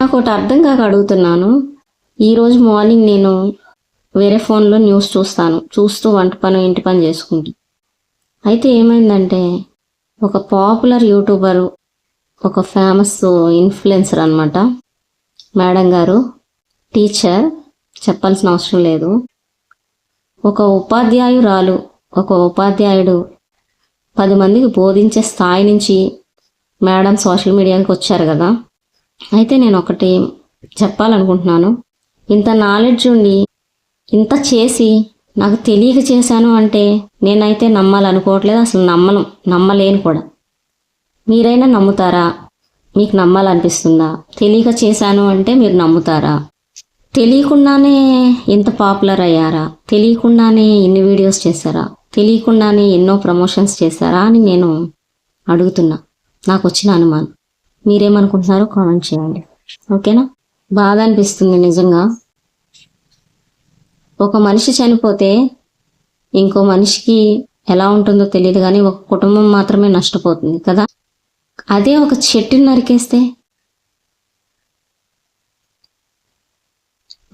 నాకు ఒకటి అర్థం కాక అడుగుతున్నాను ఈరోజు మార్నింగ్ నేను వేరే ఫోన్లో న్యూస్ చూస్తాను. చూస్తూ వంట పని ఇంటి పని చేసుకుంటూ. అయితే ఏమైందంటే ఒక పాపులర్ యూట్యూబరు ఒక ఫేమస్ ఇన్ఫ్లుయెన్సర్ అనమాట మేడం గారు టీచర్ చెప్పాల్సిన అవసరం లేదు. ఒక ఉపాధ్యాయురాలు ఒక ఉపాధ్యాయుడు పది మందికి బోధించే స్థాయి నుంచి మేడం సోషల్ మీడియాకి వచ్చారు కదా. అయితే నేను ఒకటి చెప్పాలనుకుంటున్నాను. ఇంత నాలెడ్జ్ ఉండి ఇంత చేసి నాకు తెలియక చేశాను అంటే నేనైతే నమ్మాలనుకోవట్లేదు అసలు నమ్మను నమ్మలేను కూడా. మీరైనా నమ్ముతారా? మీకు నమ్మాలనిపిస్తుందా? తెలియక చేశాను అంటే మీరు నమ్ముతారా? తెలియకుండానే ఇంత పాపులర్ అయ్యారా? తెలియకుండానే ఇన్ని వీడియోస్ చేశారా? తెలియకుండానే ఎన్నో ప్రమోషన్స్ చేశారా అని నేను అడుగుతున్నా. నాకు వచ్చిన అనుమానం. మీరేమనుకుంటున్నారో కామెంట్ చేయండి. ఓకేనా? బాధ అనిపిస్తుంది నిజంగా. ఒక మనిషి చనిపోతే ఇంకో మనిషికి ఎలా ఉంటుందో తెలియదు కానీ ఒక కుటుంబం మాత్రమే నష్టపోతుంది కదా? అదే ఒక చెట్టుని నరికేస్తే?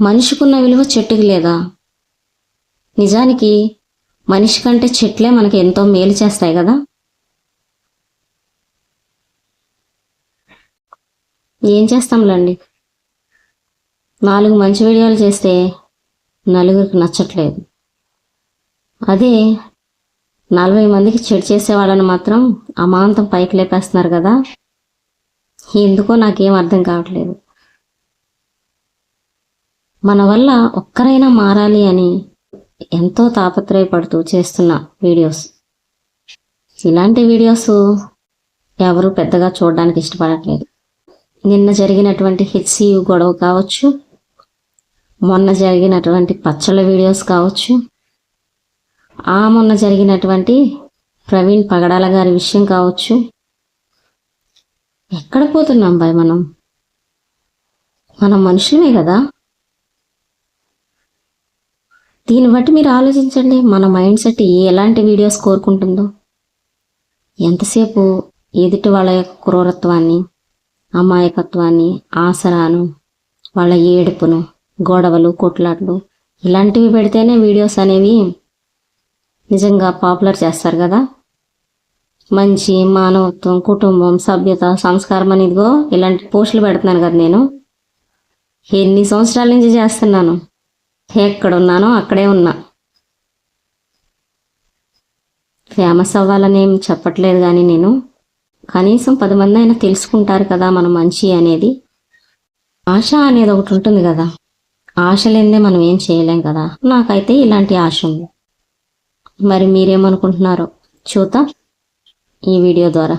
మనిషికున్న విలువ చెట్టుకి లేదా? నిజానికి మనిషి కంటే చెట్లే మనకి ఎంతో మేలు చేస్తాయి కదా? ఏం చేస్తాంలేండి? నాలుగు మంచి వీడియోలు చేస్తే నలుగురికి నచ్చట్లేదు. అదే నలభై మందికి చెడు చేసే వాళ్ళని మాత్రం అమాంతం పైకి లేపేస్తున్నారు కదా? ఎందుకో నాకేం అర్థం కావట్లేదు. మన వల్ల ఒక్కరైనా మారాలి అని ఎంతో తాపత్రయపడుతూ చేస్తున్న వీడియోస్. ఇలాంటి వీడియోస్ ఎవరు పెద్దగా చూడడానికి ఇష్టపడట్లేదు. నిన్న జరిగినటువంటి హెచ్సియు గొడవ కావచ్చు మొన్న జరిగినటువంటి పచ్చళ్ళ వీడియోస్ కావచ్చు ఆ మొన్న జరిగినటువంటి ప్రవీణ్ పగడాల గారి విషయం కావచ్చు. ఎక్కడ పోతున్నాం బాయ్ మనం? మనం మనుషులమే కదా? దీన్ని బట్టి మీరు ఆలోచించండి మన మైండ్ సెట్ ఎలాంటి వీడియోస్ కోరుకుంటుందో. ఎంతసేపు ఎదుటి వాళ్ళ యొక్క క్రూరత్వాన్ని అమాయకత్వాన్ని ఆసరాను వాళ్ళ ఏడుపును గొడవలు కొట్లాట్లు ఇలాంటివి పెడితేనే వీడియోస్ అనేవి నిజంగా పాపులర్ చేస్తారు కదా? మంచి మానవత్వం కుటుంబం సభ్యత సంస్కారం అనేదిగో ఇలాంటి పోస్టులు పెడుతున్నాను కదా నేను. ఎన్ని సంవత్సరాల నుంచి చేస్తున్నాను? ఎక్కడున్నానో అక్కడే ఉన్నా. ఫేమస్ అవ్వాలని ఏం చెప్పట్లేదు కానీ నేను. కనీసం పది మంది అయినా తెలుసుకుంటారు కదా మనం మంచి అనేది. ఆశ అనేది ఒకటి ఉంటుంది కదా. ఆశ లేనిదే మనం ఏం చేయలేం కదా. నాకైతే ఇలాంటి ఆశ ఉంది. మరి మీరేమనుకుంటున్నారో చూద్దాం ఈ వీడియో ద్వారా.